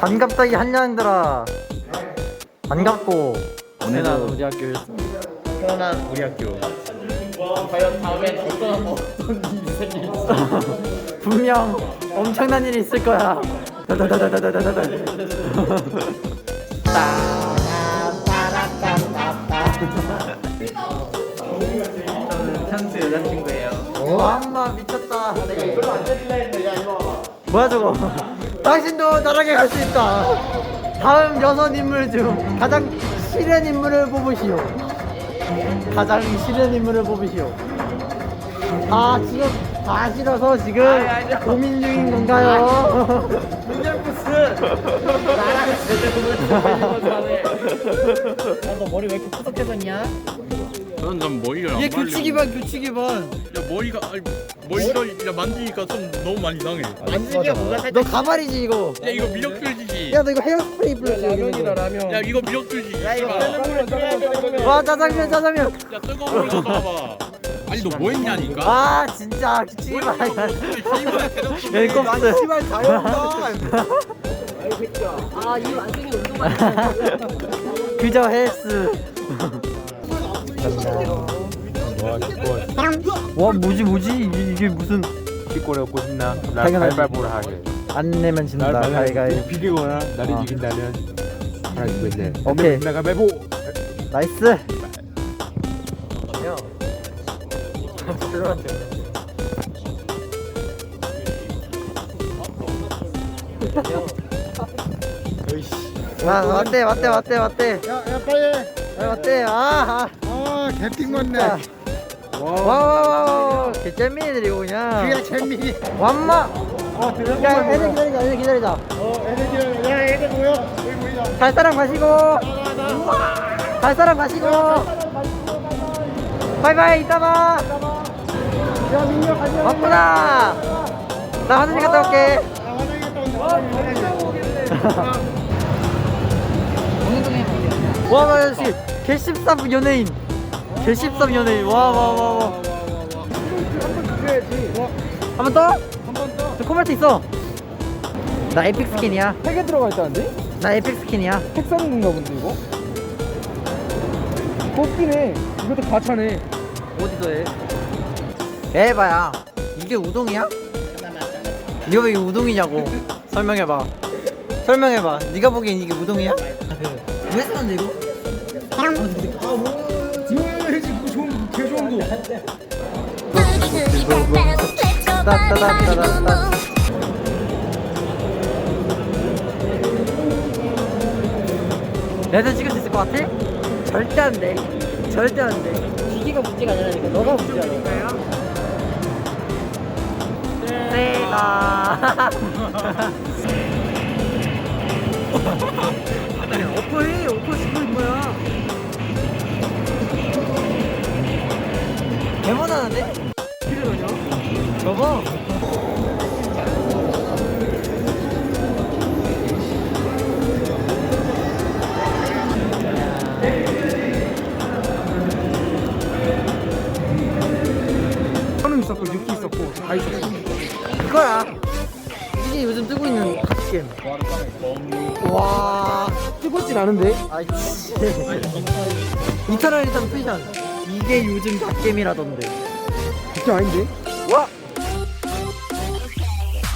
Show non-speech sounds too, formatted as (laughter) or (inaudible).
반갑다 이 한양들아. 반갑고. 오늘도 우리 학교였어 편안한 우리 학교. 과연 다음엔 어떤 어떤 일이 생길지. (laughs) 분명 엄청난 일이 있을 거야. 다다다다다다다다. 저는 찬스 여자친구예요. 와마 미쳤다. 내가 이걸로 안 때릴라 봐봐 뭐야 저거? 당신도 나락에 갈 수 있다. 다음 여섯 인물 중 가장 싫은 인물을 뽑으시오. 가장 싫은 인물을 뽑으시오. 아 지금 다 싫어서 지금 고민 중인 건가요? (laughs) 너 머리 왜 이렇게 푸석해졌냐? 난, 난 머리가 안 얘 말려. 교치기 반 교치기 반야 머리가 아니 머리가 야 만지니까 좀 너무 많이 이상해. 만지기가 뭔가 살짝 너 가발이지 이거 야 이거 미력 줄지기. 야너 이거 헤어스프레이 뿌렸지 라면이다 라면. 야 이거 줄지기. 야 이거 야와 짜장면 짜장면 뜨거운 물 가봐봐. 아니 너 뭐 했냐니까. 아 진짜 교치기 반야 이거 꼽스 씨발 자연다. (laughs) (laughs) 그저 헬스 와 뭐지 뭐지 이게, 이게 무슨 킥골에 얻고 싶나? 날 당연하지. 발발보를 하게. 안 내면 진다 날 가위가위 비기거나 나를 어. 이긴다면 하나 주겠네. 오케이. 나가 매보. 나이스 와 맞대 맞대 맞대 맞대 야, 야 빨리. 아, 맞대 아, 개띵 맞네. 와와와 개잼민이들 이거 그냥 그게 재민이. 완마 어, 들어. 야 애들 기다리자 애들 기다리자 어, 애들 야, 애들 모여. 여기 모이자. 갈 사람 가시고 갈 사람 가시고 바이바이 이따 봐 야, 민혁 가자. 바쁘다 나 화장실 갔다 올게 나 화장실 갔다 온다. 와 아저씨 개십삼 연예인 개십삼 연예인 와와 와와 그래야지. 한번 더? 한번 더. 저 코발트 있어 나 에픽 스킨이야 세개 들어가 있다는데? 나 에픽 스킨이야 택 사는 건가 본데 이거? 뽑기네. 이것도 가차네. 어디서 해? 에바야 이게 우동이야? 이거 왜 이게 우동이냐고 설명해봐 설명해봐 네가 보기엔 이게 우동이야? 왜 쓰는데 이거? 좋은 개 좋은 거. 따따따따따 레드 찍을 수 있을 것 같아? 절대 안 돼. 절대 안 돼. 기기가 문제가 아니라니까. 너가 문제야. 내가. 어퍼해. 어퍼 인 거야. 개만하는데? 필요하냐? 저거? 한우 있었고 육기 있었고 다 있었어. 이거야. 이게 요즘 뜨고 있는 갓겜. 와. 뜨겁진 않은데? 아이씨. (laughs) 이터널 리턴 패션. 이게 요즘 갓겜이라던데. 진짜 아닌데? 와!